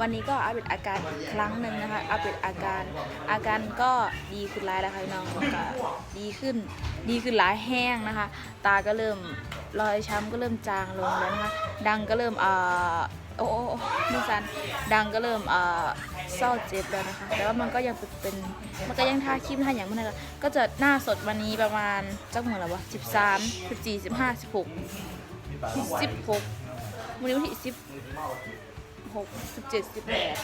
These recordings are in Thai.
วันนี้ก็อัปเดตอาการอีกครั้งหนึ่งนะคะอัปเดตอาการอาการก็ดีขึ้นหลายแล้วค่ะพี่น้องก็ดีขึ้น ดีขึ้นหลายแห้งนะคะ ตาก็เริ่มรอยช้ำก็เริ่มจางลงแล้วนะคะดังก็เริ่มเอ่อโอ้โอ้โอ้มือสันดังก็เริ่มเอ่อเศร้าเจ็บแล้วนะคะแต่ว่ามันก็ยังเป็นมันก็ยังทาครีมทาอย่างมันเลยก็จะหน้าสดวันนี้ประมาณจักเหมือนแล้ววะสิบสามสิบสี่สิบห้าสิบหกสิบหกวันนี้วันที่สิบ หกสิบเจ็ดสิบแปด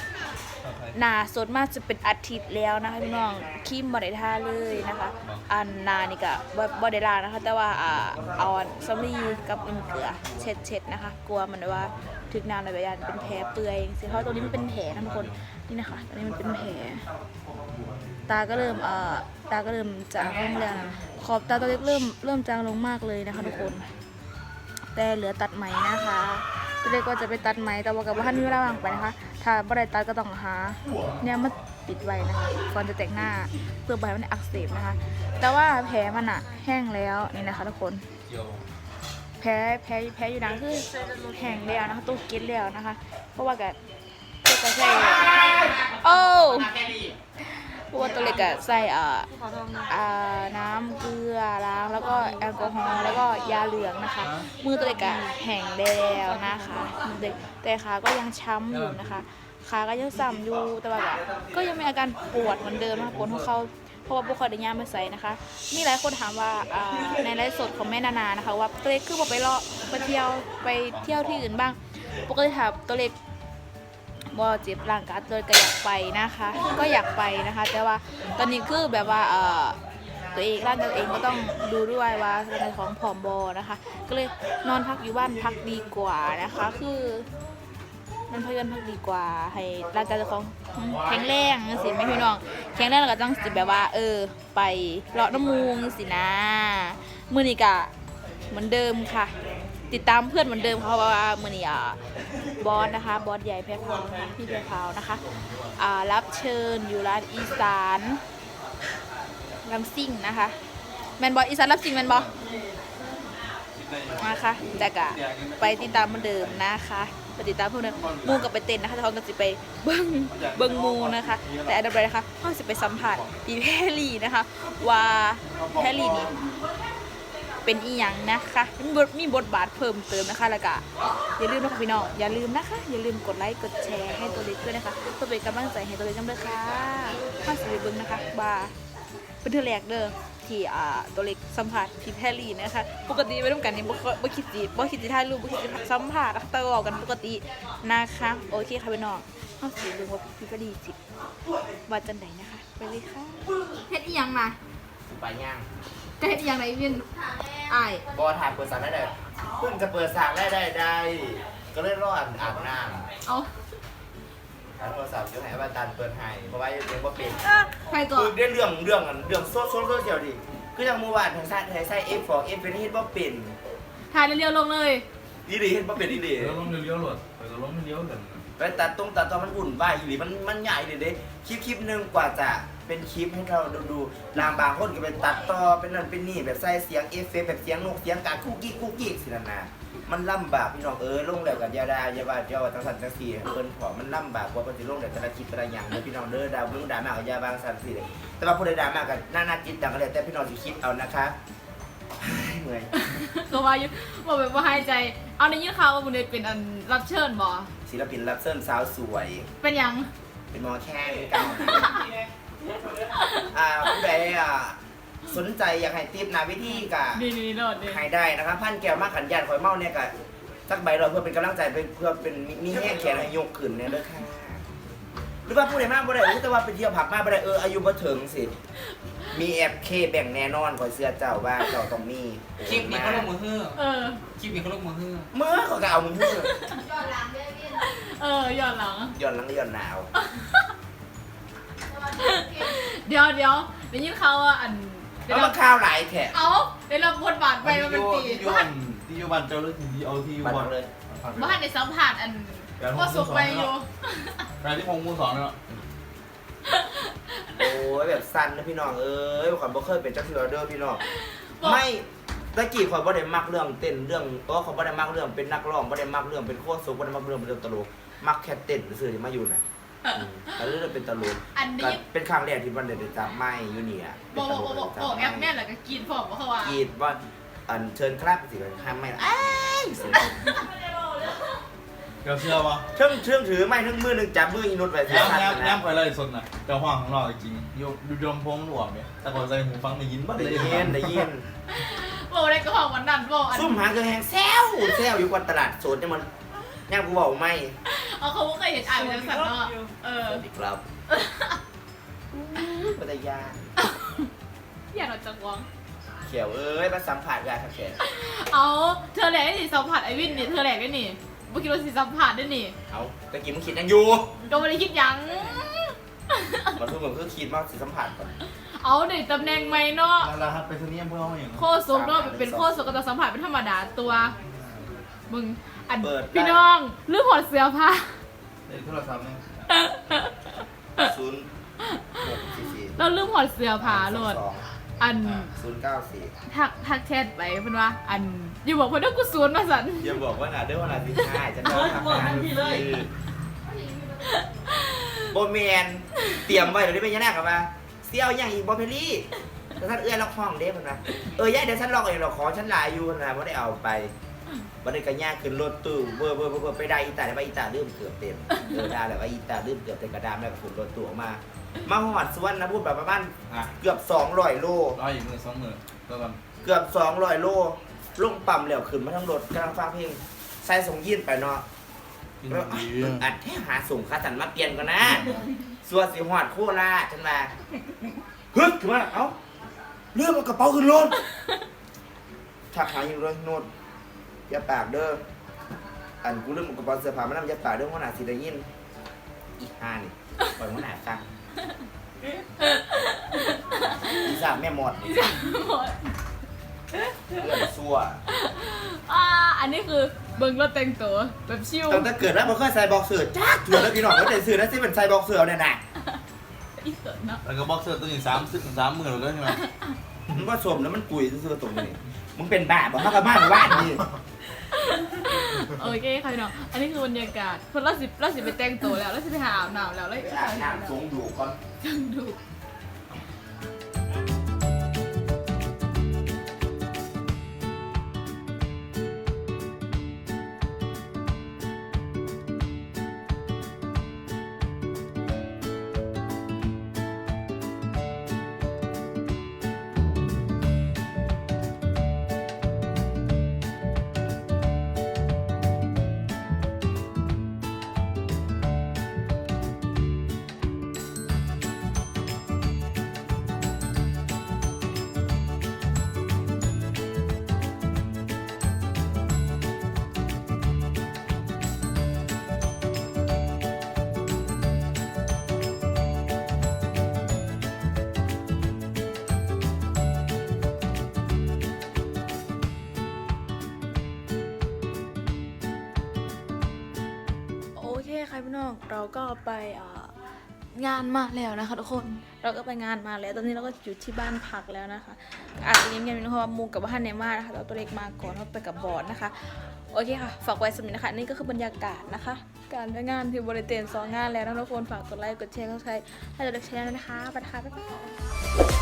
หนาสดมากจะเป็นอาทิตย์แล้วนะคะพี่น้องครีมบอดทาเลยนะคะ อันหนานี่ก็บอดลานะคะ แต่ว่าอ่าเอาอันสำลีกับน้ำเกลือเช็ดเช็ดๆนะคะ กลัวมันว่าถึกน้ำในใบยานเป็นแผลเปื่อยสิเพราะตัวนี้มันเป็นแผลนะทุกคนนี่นะคะตัวนี้มันเป็นแผลตาก็เริ่มเอ่อตาก็เริ่มจางลงแล้วนะขอบตาตัวเล็กเริ่มเริ่มจางลงมากเลยนะคะทุกคน แต่เหลือตัดไหมนะคะ ตัวเล็กก็จะไปตัดไหมแต่ว่ากับว่าท่านมีเวลาว่างไปนะคะ ถ้าบ่ได้ตัดก็ต้องหาเนี่ยมาปิดไว้นะคะก่อนจะแต่งหน้าเพื่อให้มันอักเสบนะคะ แต่ว่าแผลมันอะแห้งแล้วนี่นะคะทุกคนแพ้แพ้แพ้อยู่นะคือแห้งแล้วนะคะตู้กินแล้วนะคะ เพราะว่ากับก็จะใส่โอ้เพราะว่าตัวเล็กอะใส่เอ่ออ่าน้า แล้วก็แอลกอฮอล์แล้วก็ยาเหลืองนะคะ มือตัวเล็กอะแห้งแล้วนะคะมือเด็กแต่ขาก็ยังช้ำอยู่นะคะขาก็ยังสั่มอยู่แต่ว่าก็ก็ยังมีอาการปวดเหมือนเดิมนะคะปวดหัวเข่าเพราะว่าบุคคลได้ย่างมาใส่นะคะ มีหลายคนถามว่าอ่าในไลฟ์สดของแม่นานานะคะว่าตัวเล็กคือบอกไปเลาะไปเที่ยวไปเที่ยวที่อื่นบ้าง ปกติถามตัวเล็กบ่เจ็บร่างกายตัวเล็กก็อยากไปนะคะ ก็อยากไปนะคะ แต่ว่าตอนนี้คือแบบว่าเอ่อ ตัวเองร่างกายตัวเองก็ต้องดูด้วยว่าร่างกายของผอมบอนะคะ ก็เลยนอนพักอยู่บ้านพักดีกว่านะคะ คือ มันเพื่อนพักดีกว่า ให้ร่างกายเจ้าของแข็งแรงสิไม่พี่น้องแข็งแรงแล้วก็ต้องสิแบบว่า เออ ไปเลาะน้ำมูงสินะมือนี้กะเหมือนเดิมค่ะ ติดตามเพื่อนเหมือนเดิมเพราะว่ามือนี้อะบอสนะคะบอสใหญ่แพรพราวนะคะพี่แพรพราวนะคะรับเชิญอยู่ร้านอีสาน ลำซิ่งนะคะแมนบอสอีสานรับซิ่งแมนบอนะคะแต่กะไปติดตามเหมือนเดิมนะคะไปติดตามเพื่อนเดิมหมูกับไปเต้นนะคะแต่เขาก็จะไปเบิ้งเบิ้งหมูนะคะ แต่อันดับแรกนะคะเขาจะไปสัมผัสปีแพรลี่นะคะ ว่าแพรลี่นี่เป็นอีหยังนะคะมีบทมีบทบาทเพิ่มเติมนะคะแล้วก็อย่าลืมนะคะพี่น้องอย่าลืมนะคะ อย่าลืมกดไลค์กดแชร์ให้ตัวเล็กด้วยนะคะเพื่อเป็นกำลังใจให้ตัวเล็กกันด้วยค่ะข้าสิริเบึงนะคะบา เป็นเธอแรกเด้อที่อ่าตัวเล็กสัมผัสพี่แพรลี่นะคะปกติไม่ต้องกันนี่บ่ค่อยบ่คิดจีบ่คิดจีถ่ายรูปบ่คิดจีสัมผัสนะคะแต่ว่ากันปกตินะคะโอเคค่ะพี่น้องข้าสิริเบึงว่าพี่แพรลี่สิว่าจังไดนะคะไปเลยค่ะเฮ็ดอีหยังมาไปย่างจะเฮ็ดอีหยังไหนวินอ้ายบอถ่ายเปิดสากได้ได้เพิ่งจะเปิดสากได้ได้ได้ก็เลยรอดอาบน้เอาำถ่ายโทรศัพท์อยู่ไหนว่าตันเปิดให้เพราะว่ายังว่าเป็นใครก่อคือนได้เรื่องเรื่องอันเรื่องโซโซโซเชียลดิคืออย่างเมื่อวานทางชาติไทยใส่ F ของ F เป็นเฮ็ดว่าเป็นถ่ายเรียวๆลงเลย อีหลีเฮ็ดว่าเป็นอีหลีเดี๋ยวล้มเลี้ยวๆหลดไปก็ล้มเลี้ยวกันไปตัดตรงตัดตอนมันอุ่นว่ายอีหลีมันมันใหญ่เลยเด้คลิปคลิปหนึงกว่าจะ เป็นคลิปให้เราดูดูลางบางคนก็ไปตัดต่อเป็นนั่นเป็นนี่แบบใส่เสียงเอฟเฟกต์แบบเสียงนกเสียงกาคุกกี้คุกกี้สินั่นนะมันลำบากพี่น้องเออลงแล้วกันอยาดาอยาบาดอยาว่าจังสันจังสีเพิ่นขอมันลำบากกว่าปฏิลงแต่ละคลิปแต่ละอย่างเด้อพี่น้องเด้อดาวเรื่องดราม่ากับอยาบางสันสิเลยแต่ว่าผู้ใดดราม่ากันน่าน่าจิตดังกันเลยแต่พี่น้องสิคิดเอานะคะเหนื่อยก็ว่าอยู่บอกแบบว่าหายใจ เอาในยี่ข่าวว่าบุญเดชเป็นอันรับเชิญบ่ศิลปินรับเชิญสาวสวย เป็นหยังเป็นหมอแค่เก่า อ่าผู้ใดอะสนใจอยากให้ติปหนาวิธีกะดีดีโดดดีให้ได้นะครับพันแก้วมากขันยานข่อยเมาเนี่ยกะสักใบเราเพื่อเป็นกำลังใจเพื่อเป็นมีแห้งแขนให้ยกขึ้นเนี่ยเด้อค่ะหรือว่าผู้ใดมากบ่ได้หรือแต่ว่าไปเที่ยวผับมากบ่ได้เอออายุบ่ถึงสิ มีแอบเคแบ่งแน่นอนข่อยเสื้อเจ้าว่าเจ้าต้องมีคลิปนี้เขาลงมือฮื้อเออ คลิปนี้เขาลงมือฮื้อเมื่อเขาก็เอามึงเถอะเออย้อนหลัง ย้อนหลังย้อนหนาว เดี๋ยวเดี๋ยวในยี่ข่าวว่าอันเดี๋ยแล้ววเรามาข้าวหลายแขกเอาเดี๋ยวเราบทบาทไปมาเป็นปีที่ยูบ้าวันนที่ยูวันเจ้าเลือกที่เอาที่ยูบัตวันรเลยบ้านในสัมผัสอันก็สุกไปอยู่รายที่พงมูสอนเนาะโอ้ยแบบสั้นนะพี่น้องเอ้ยขวัญบ่เคยเป็นเจ้าที่ออเดอร์พี่น้องไม่ตะกี้ข่อยบ่ได้มักเรื่องเต้นเรื่องก็เขาบ่ได้มักเรื่องเป็นนักร้องบ่ได้มักเรื่องเป็นโคชบ่ได้มักเรื่องเป็นตลกมักแค่เต้นซื่อๆที่มาอยู่น่ะ อืมแล้วเรื่องเป็นตลกอันก็นี้เป็นครั้งแรกที่มันได้จับไม้อยู่นี่อะบอกบอกบอกบอกแอปแม่แหละก็กินฟอกว่าเขาว่า กรีดว่าอันเชิญครับสิห้ามไม่อ้ายสิเดี๋ยวเชื่อปะเชิงเชิงถือไม้ทั้งมือหนึงจับมืออีนุชไว้ที่ย้ำสั้นย้ำนะย้ำไปเลยสดน่ะเจ้าห้องของเราจริงๆอยู่ดูดมพงหลวมเนี่ยแต่ก่อนใส่หูฟังได้ยินบ้างได้เลยยินได้ยินบอกอะไรก็ของวันนั้นบอกอันซุ่มหาเกลือแหงแซวแซวอยู่กว่าตลาดสดเนี่ยมันย่างกูบอกไม่ เอาเขาก็เคยเห็นอ่านเป็นสัตว์เนาะเออ สวัสดีครับปัตยาอย่าเราจังหวง เขียวเอ้ยมาสัมผัสกันครับแขกเอาเธอแหลกได้นี่สัมผัสไอวินนี่เธอแหลกได้นี่เมื่อกี้เราสิสัมผัสได้นี่เอาตะกี้มึงคิดยังอยู่ก็ไม่ได้คิดหยังมาทุกคนคือคิดมากสิสัมผัสก่อนเอาเด็กตำแหน่งใหม่เนาะแล้วฮัทไปเสนียมเพื่อเอาอย่างโคศกเนาะเป็นโคศกก็จะสัมผัสเป็นธรรมดาตัว มึง อันเปิดได้ พี่น้องเรื่องหดเสื้อผ้าเด็กโทรศัพท์เนี่ยศูนย์หกสี่สี่เราเรื่องหดเสื้อผ้าโหลดสองอันศูนย์เก้าสี่ทักทักแชทไปเพิ่นว่า อันอยู่บอกเพิ่นว่ากูสวนมาสันอย่าบอกว่าหนาเด้อว่าหนาสิห้าจะได้ทำงานโบเมนเตรียมไว้เดี๋ยวได้เป็นยังไงกับมาเสี่ยวอย่างอีกบอเพลลี่แต่ท่านเอื้อล็อกห้องเด้มันนะเออย่าเดี๋ยวฉันล็อกเองหรอกขอฉันหลายอยู่นะไม่ได้เอาไป วันนี้ก็ย่างขึ้นรถตู้เบอร์เบอร์เบอร์เบอร์ไปได้อีตาได้ไปอีตาลืมเกือบเต็มเออได้แล้วว่าอีตาลืมเกือบเต็มกระดามแล้วก็ขึ้นรถตู้ออกมา มาหอดสวนนะพูดแบบประมาณอะเกือบ200โล ร้อยอยู่มือสองมือตัวก่อนเกือบ200โลลงปั๊มแล้วขึ้นมาทั้งรถกำลังฟังเพลงใส่ส่งยินไปเนาะกินแล้วดีอัดแท้หาส่งค่าสันมาเปลี่ยนก่อนนะ ส่วนสิหอดโคราชฉันมาฮึดขึ้นมาเอ้าเรื่องเอากระเป๋าขึ้นรถถักหาอยู่เลยโนด อย่าปากเด้ออันกูเรื่องกระเป๋าเสื้อผ้ามันนำอย่าปากเด้อหัวหน้าสิได้ยินอีห่านี่ปล่อยหัวหน้าฟังอีสามแม่หมดนี่เรื่องซัวอ่าอันนี้คือเบิ่งรถแต่งตัวแบบชิวตั้งแต่เกิดแล้วมันเคยใส่บอกเสือจ้าเถื่อนแล้วพี่น้องก็ได้ซื้อแล้วสิเป็นใส่บอกเสือเนี่ยนะอีเสิร์ตเนาะแล้วก็บ็อกเซอร์ตัวนี้สามสิบสามหมื่นแล้วใช่ไหมมันก็สมแล้วมันกุยซื้อๆตรงนี้ มึงเป็นบ้าบอกมากับบ้านว่านนี่โอเคค่ะพี่น้อง อันนี้คือบรรยากาศเพิ่นเราสิเราสิไปแต่งตัวแล้วเราสิไปหาอาบน้ำแล้วแล้วไปอาบน้ำสงอยู่ก่อน จังดู โอเคค่ะพี่น้องเราก็ไปงานมาแล้วนะคะทุกคนเราก็ไปงานมาแล้ว ตอนนี้เราก็อยู่ที่บ้านพักแล้วนะคะอาจจะยบๆนิดนึงเพราะว่ามูกับบ้านเนมานะคะเราตัวเล็กมาก่อนเราไปกับบอสนะคะโอเคค่ะ ฝากไว้สมินะคะ นี่ก็คือบรรยากาศนะคะ การไปงานที่บริเตนสองงานแล้วนะทุกคนฝากกดไลค์กดแชร์กดใช้ให้เราได้แชร์ด้วยนะคะไปนะคะบ๊ายบาย